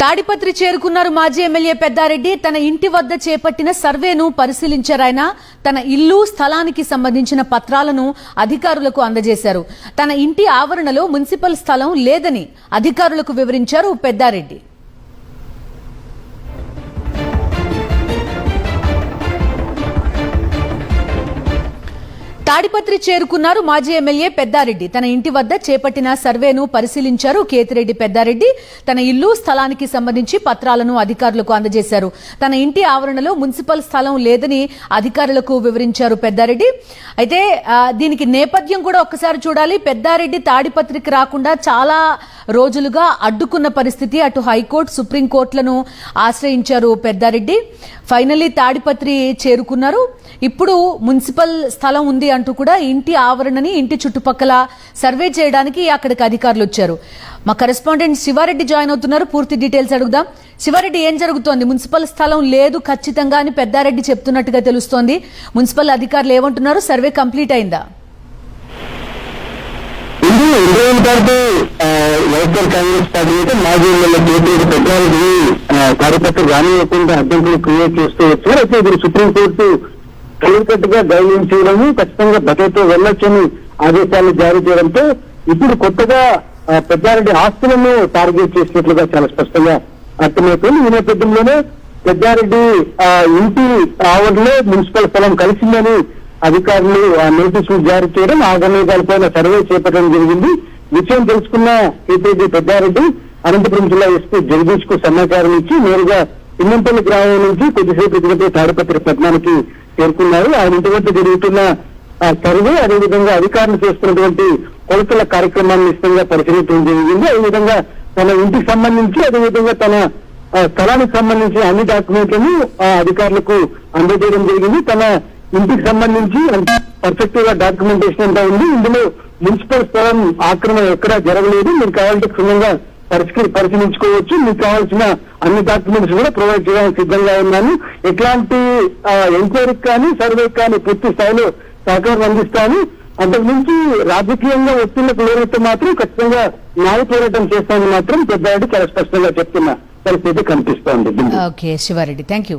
తాడిపత్రి చేరుకున్నారు మాజీ ఎమ్మెల్యే పెద్దారెడ్డి. తన ఇంటి వద్ద చేపట్టిన సర్వేను పరిశీలించారాయన తన ఇల్లు స్థలానికి సంబంధించిన పత్రాలను అధికారులకు అందజేశారు. తన ఇంటి ఆవరణలో మున్సిపల్ స్థలం లేదని అధికారులకు వివరించారు పెద్దారెడ్డి. తాడిపత్రి చేరుకున్నారు మాజీ ఎమ్మెల్యే పెద్దారెడ్డి. తన ఇంటి వద్ద చేపట్టిన సర్వేను పరిశీలించారు కేతిరెడ్డి పెద్దారెడ్డి. తన ఇల్లు స్థలానికి సంబంధించి పత్రాలను అధికారులకు అందజేశారు. తన ఇంటి ఆవరణలో మున్సిపల్ స్థలం లేదని అధికారులకు వివరించారు పెద్దారెడ్డి. అయితే దీనికి నేపథ్యం కూడా ఒక్కసారి చూడాలి. పెద్దారెడ్డి తాడిపత్రికి రాకుండా చాలా రోజులుగా అడ్డుకున్న పరిస్థితి అటు హైకోర్టు సుప్రీంకోర్టులను ఆశ్రయించారు పెద్దారెడ్డి. ఫైనల్లీ తాడిపత్రి చేరుకున్నారు. ఇప్పుడు మున్సిపల్ స్థలం ఉంది అంటూ కూడా ఇంటి ఆవరణని ఇంటి చుట్టుపక్కల సర్వే చేయడానికి అక్కడికి అధికారులు వచ్చారు. మా కరెస్పాండెంట్ శివారెడ్డి జాయిన్ అవుతున్నారు. పూర్తి డీటెయిల్స్ అడుగుదాం. శివారెడ్డి ఏం జరుగుతోంది? మున్సిపల్ స్థలం లేదు ఖచ్చితంగా అని పెద్దారెడ్డి చెప్తున్నట్టుగా తెలుస్తోంది. మున్సిపల్ అధికారులు ఏమంటున్నారు? సర్వే కంప్లీట్ అయిందా? ఇది Indian party YSR Congress party అయితే మాజీ ఎమ్మెల్యే కేటీఆర్ పెద్దారెడ్డి కార్యకర్తలు రానివ్వకుండా అడ్డంకులు క్రియేట్ చేస్తూ వచ్చారు. అయితే ఇప్పుడు సుప్రీంకోర్టు కట్టుగా గైడ్లైన్ చేయడము ఖచ్చితంగా బకెట్తో వెళ్ళొచ్చని ఆదేశాలు జారీ చేయడంతో ఇప్పుడు కొత్తగా పెద్దారెడ్డి ఆస్తులను టార్గెట్ చేసినట్లుగా చాలా స్పష్టంగా అర్థమవుతుంది. ఈ నేపథ్యంలోనే పెద్దారెడ్డి ఆ, ఇంటి ఆవరణలో మున్సిపల్ స్థలం కలిసిందని అధికారులు ఆ నోటీసులు జారీ చేయడం ఆ గణాంకాలపైన సర్వే చేపట్టడం జరిగింది. విషయం తెలుసుకున్న ఏపీ పెద్దారెడ్డి అనంతపురం జిల్లా ఎస్పీ జగదీష్కు సమాచారం ఇచ్చి నేరుగా ఇన్నంపల్లి గ్రామం నుంచి కొద్దిసేపు ఇదిగంటే తాడపత్రి పట్టణానికి చేరుకున్నారు ఆయన ఇంటి వద్ద జరుగుతున్న ఆ సర్వే అదేవిధంగా అధికారులు చేస్తున్నటువంటి కొలతల కార్యక్రమాన్ని ఇష్టంగా పరిశీలించడం జరిగింది. అదేవిధంగా తన ఇంటికి సంబంధించి అదేవిధంగా తన ఆ స్థలానికి సంబంధించిన అన్ని డాక్యుమెంట్లను ఆ అధికారులకు అందజేయడం జరిగింది. తన ఇంటికి సంబంధించి పర్ఫెక్ట్గా డాక్యుమెంటేషన్ అంతా ఉంది. ఇందులో మున్సిపల్ స్థలం ఆక్రమణ ఎక్కడా జరగలేదు. మీరు కావాలంటే క్షుణ్ణంగా పరిష్కరి పరిశీలించుకోవచ్చు. మీకు కావాల్సిన అన్ని డాక్యుమెంట్స్ కూడా ప్రొవైడ్ చేయడానికి సిద్ధంగా ఉన్నాను. ఎట్లాంటి ఎంక్వైరీకి కానీ సర్వేకి కానీ పూర్తి స్థాయిలో సహకారం అందిస్తాను. అంతకుమించి రాజకీయంగా ఒత్తిళ్ళకు లోనైతే మాత్రం ఖచ్చితంగా న్యాయ పోరాటం చేస్తానని మాత్రం పెద్దారెడ్డి చాలా స్పష్టంగా చెప్తున్న. పరిస్థితి కనిపిస్తోంది. ఓకే శివారెడ్డి. Thank you